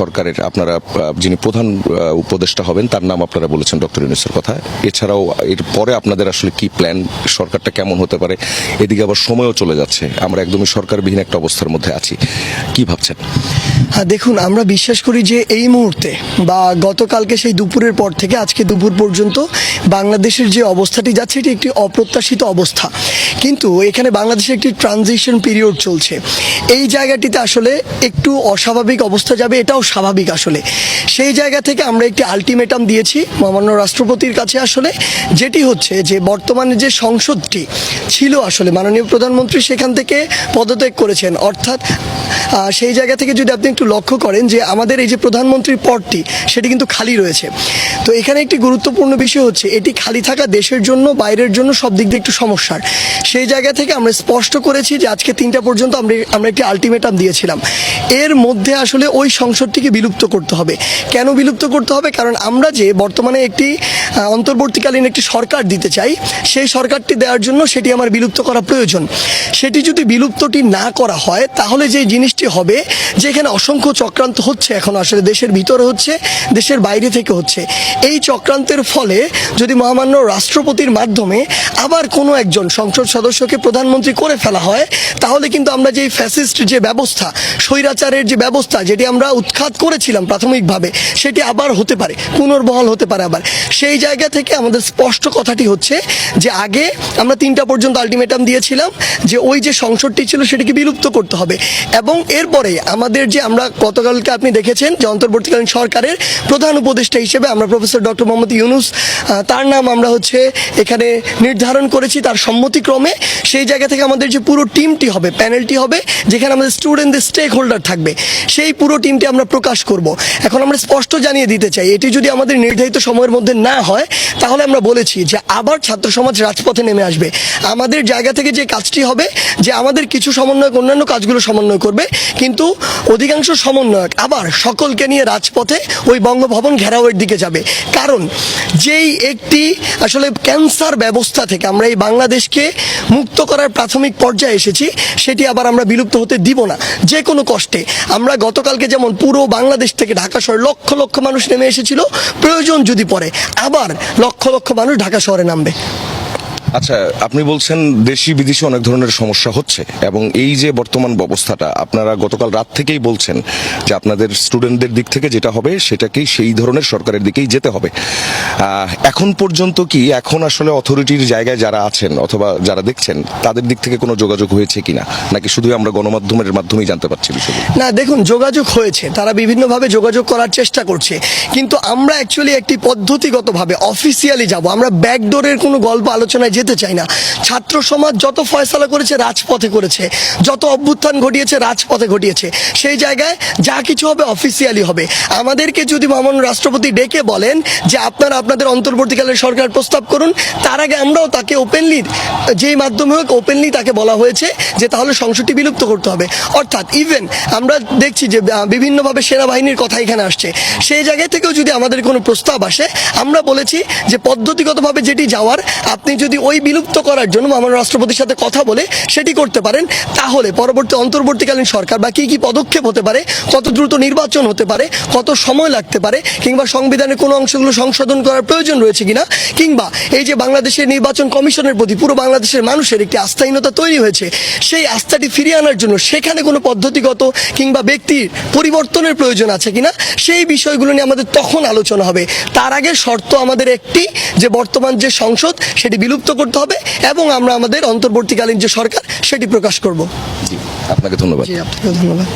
সরকারের, আপনারা যিনি প্রধান উপদেষ্টা হবেন, তার নাম আপনারা বলেছেন ডক্টর ইউনুসের কথা এছাড়াও, এর পরে আপনাদের আসলে কি প্ল্যান সরকারটা কেমন হতে পারে? এদিকে আবার সময়ও চলে যাচ্ছে। আমরা একদমই সরকারবিহীন একটা অবস্থার মধ্যে আছি। কি ভাবছেন? দেখুন, আমরা বিশ্বাস করি যে এই মুহূর্তে বা গতকালকে সেই দুপুরের পর থেকে আজকে দুপুর পর্যন্ত বাংলাদেশের যে অবস্থাটি যাচ্ছে, এটি একটি অপ্রত্যাশিত অবস্থা। কিন্তু এখানে বাংলাদেশে একটি ট্রানজিশন পিরিয়ড চলছে। এই জায়গাটিতে আসলে একটু অস্বাভাবিক অবস্থা যাবে, এটাও স্বাভাবিক আসলে। সেই জায়গা থেকে আমরা একটি আলটিমেটাম দিয়েছি মহামান্য রাষ্ট্রপতির কাছে আসলে, যেটি হচ্ছে যে বর্তমানে যে সংসদটি ছিল আসলে, মাননীয় প্রধানমন্ত্রী সেখান থেকে পদত্যাগ করেছেন। অর্থাৎ সেই জায়গা থেকে যদি আপনি একটু লক্ষ্য করেন যে আমাদের এই যে প্রধানমন্ত্রীর পদটি, সেটি কিন্তু খালি রয়েছে। তো এখানে একটি গুরুত্বপূর্ণ বিষয় হচ্ছে, এটি খালি থাকা দেশের জন্য, বাইরের জন্য সব দিক দিয়ে একটু সমস্যার। সেই জায়গা থেকে আমরা স্পষ্ট করেছি যে আজকে তিনটা পর্যন্ত আমরা আমরা একটি আলটিমেটাম দিয়েছিলাম। এর মধ্যে আসলে ওই সংসদটিকে বিলুপ্ত করতে হবে। কেন বিলুপ্ত করতে হবে? কারণ আমরা যে বর্তমানে একটি অন্তর্বর্তীকালীন একটি সরকার দিতে চাই। সেই সরকারটি দেওয়ার জন্য সেটি আমার বিলুপ্ত করা প্রয়োজন। সেটি যদি বিলুপ্তটি না করা হয়, তাহলে যে জিনিসটি হবে, যেখানে অসংখ্য চক্রান্ত হচ্ছে এখন আসলে দেশের ভিতরে হচ্ছে, দেশের বাইরে থেকে হচ্ছে। এই চক্রান্তের ফলে যদি মহামান্য রাষ্ট্রপতির মাধ্যমে আবার কোনো একজন সংসদ সদস্যকে প্রধানমন্ত্রী করে ফেলা হয়, তাহলে কিন্তু আমরা যে ফ্যাসিস্ট যে ব্যবস্থা, স্বৈরাচারের যে ব্যবস্থা, যেটি আমরা উৎখাত করেছিলাম প্রাথমিকভাবে, সেটি আবার হতে পারে, পুনর্বহাল হতে পারে আবার। সেই জায়গা থেকে আমাদের স্পষ্ট কথাটি হচ্ছে যে আগে আমরা তিনটা পর্যন্ত আলটিমেটাম দিয়েছিলাম যে ওই যে সংসদটি ছিল সেটিকে বিলুপ্ত করতে হবে। এবং এরপরে আমাদের যে আমরা গতকালকে আপনি দেখেছেন যে অন্তর্বর্তীকালীন সরকারের প্রধান উপদেষ্টা হিসেবে আমরা প্রফেসর ডক্টর মোহাম্মদ ইউনুস তার নাম আমরা হচ্ছে এখানে নির্ধারণ করেছি তার সম্মতিক্রমে। সেই জায়গা থেকে আমাদের যে পুরো টিমটি হবে, প্যানেলটি হবে, যেখানে আমাদের স্টুডেন্টদের স্টেক হোল্ডার থাকবে, সেই পুরো টিমটি আমরা প্রকাশ করব। এখন আমরা স্পষ্ট জানিয়ে দিতে চাই, এটি যদি আমাদের নির্ধারিত সময়ের মধ্যে না হয় তাহলে আমরা বলেছি যে আবার ছাত্র সমাজ রাজপথে নেমে আসবে। আমাদের জায়গা থেকে যে কাজটি হবে, যে আমাদের কিছু সমন্বয়ক অন্যান্য কাজগুলো সমন্বয় করবে, কিন্তু অধিকাংশ সমন্বয়ক আবার সকলকে নিয়ে রাজপথে ওই বঙ্গভবন ঘেরাওয়ের দিকে যাবে। কারণ যেই একটি আসলে ক্যান্সার ব্যবস্থা থেকে আমরা এই বাংলাদেশকে মুক্ত করার প্রাথমিক পর্যায়ে এসেছি, সেটি আবার আমরা বিলুপ্ত হতে দিব না। যে কোনো কষ্টে। আমরা গতকালকে যেমন পুরো বাংলাদেশ থেকে ঢাকা শহরে লক্ষ লক্ষ মানুষ নেমে এসেছিল, প্রয়োজন যদি পড়ে, আবার লক্ষ লক্ষ মানুষ ঢাকা শহরে নামবে। আচ্ছা আপনি বলছেন দেশি বিদেশি অনেক ধরনের সমস্যা হচ্ছে এবং এই যে বর্তমান অবস্থাটা আপনারা গতকাল রাত থেকেই বলছেন যে আপনাদের স্টুডেন্টদের দিক থেকে যেটা হবে সেটাকেই সেই ধরনের সরকারের দিকেই যেতে হবে। এখন পর্যন্ত কি এখন আসলে অথরিটির জায়গায় যারা আছেন অথবা যারা দেখছেন, তাদের দিক থেকে কোনো যোগাযোগ হয়েছে কিনা? নাকি শুধু আমরা গণমাধ্যমের মাধ্যমেই জানতে পারছি না, দেখুন, যোগাযোগ হয়েছে, তারা বিভিন্নভাবে যোগাযোগ করার চেষ্টা করছে। কিন্তু আমরা অ্যাকচুয়ালি একটি পদ্ধতিগতভাবে অফিসিয়ালি যাব। আমরা ব্যাকডোরের কোনো গল্প, আলোচনায় যেতে চাই না। ছাত্র সমাজ যত ফয়সালা করেছে, রাজপথে করেছে, যত অভ্যুত্থান ঘটিয়েছে, রাজপথে ঘটিয়েছে, সেই জায়গায় যা কিছু হবে অফিসিয়ালি হবে। আমাদেরকে যদি মামন রাষ্ট্রপতি ডেকে বলেন যে, আপনারা আপনাদের অন্তর্বর্তীকালের সরকার প্রস্তাব করুন, তার আগে আমরাও তাকে ওপেনলি যেই মাধ্যমে হোক ওপেনলি তাকে বলা হয়েছে যে, তাহলে সংসদটি বিলুপ্ত করতে হবে। অর্থাৎ ইভেন আমরা দেখছি যে বিভিন্নভাবে সেনাবাহিনীর কথা এখানে আসছে। সেই জায়গা থেকেও যদি আমাদের কোনো প্রস্তাব আসে, আমরা বলেছি যে, পদ্ধতিগতভাবে যেটি যাওয়ার, আপনি যদি ওই বিলুপ্ত করার জন্য আমার রাষ্ট্রপতির সাথে কথা বলে সেটি করতে পারেন। তাহলে পরবর্তী অন্তর্বর্তীকালীন সরকার বা কী কী পদক্ষেপ হতে পারে, কত দ্রুত নির্বাচন হতে পারে, কত সময় লাগতে পারে, কিংবা সংবিধানের কোনো অংশগুলো সংশোধন করার প্রয়োজন রয়েছে কিনা, কিংবা এই যে বাংলাদেশের নির্বাচন কমিশনের প্রতি পুরো বাংলাদেশের মানুষের একটি আস্থাহীনতা তৈরি হয়েছে, সেই আস্থাটি ফিরিয়ে আনার জন্য সেখানে কোনো পদ্ধতিগত কিংবা ব্যক্তির পরিবর্তনের প্রয়োজন আছে কিনা, সেই বিষয়গুলো নিয়ে আমাদের তখন আলোচনা হবে। তার আগে শর্ত আমাদের একটি, যে বর্তমান যে সংসদ, সেটি বিলুপ্ত করতে হবে এবং আমরা আমাদের অন্তর্বর্তীকালীন যে সরকার সেটি প্রকাশ করব। জি আপনাকে ধন্যবাদ। জি আপনাকে ধন্যবাদ।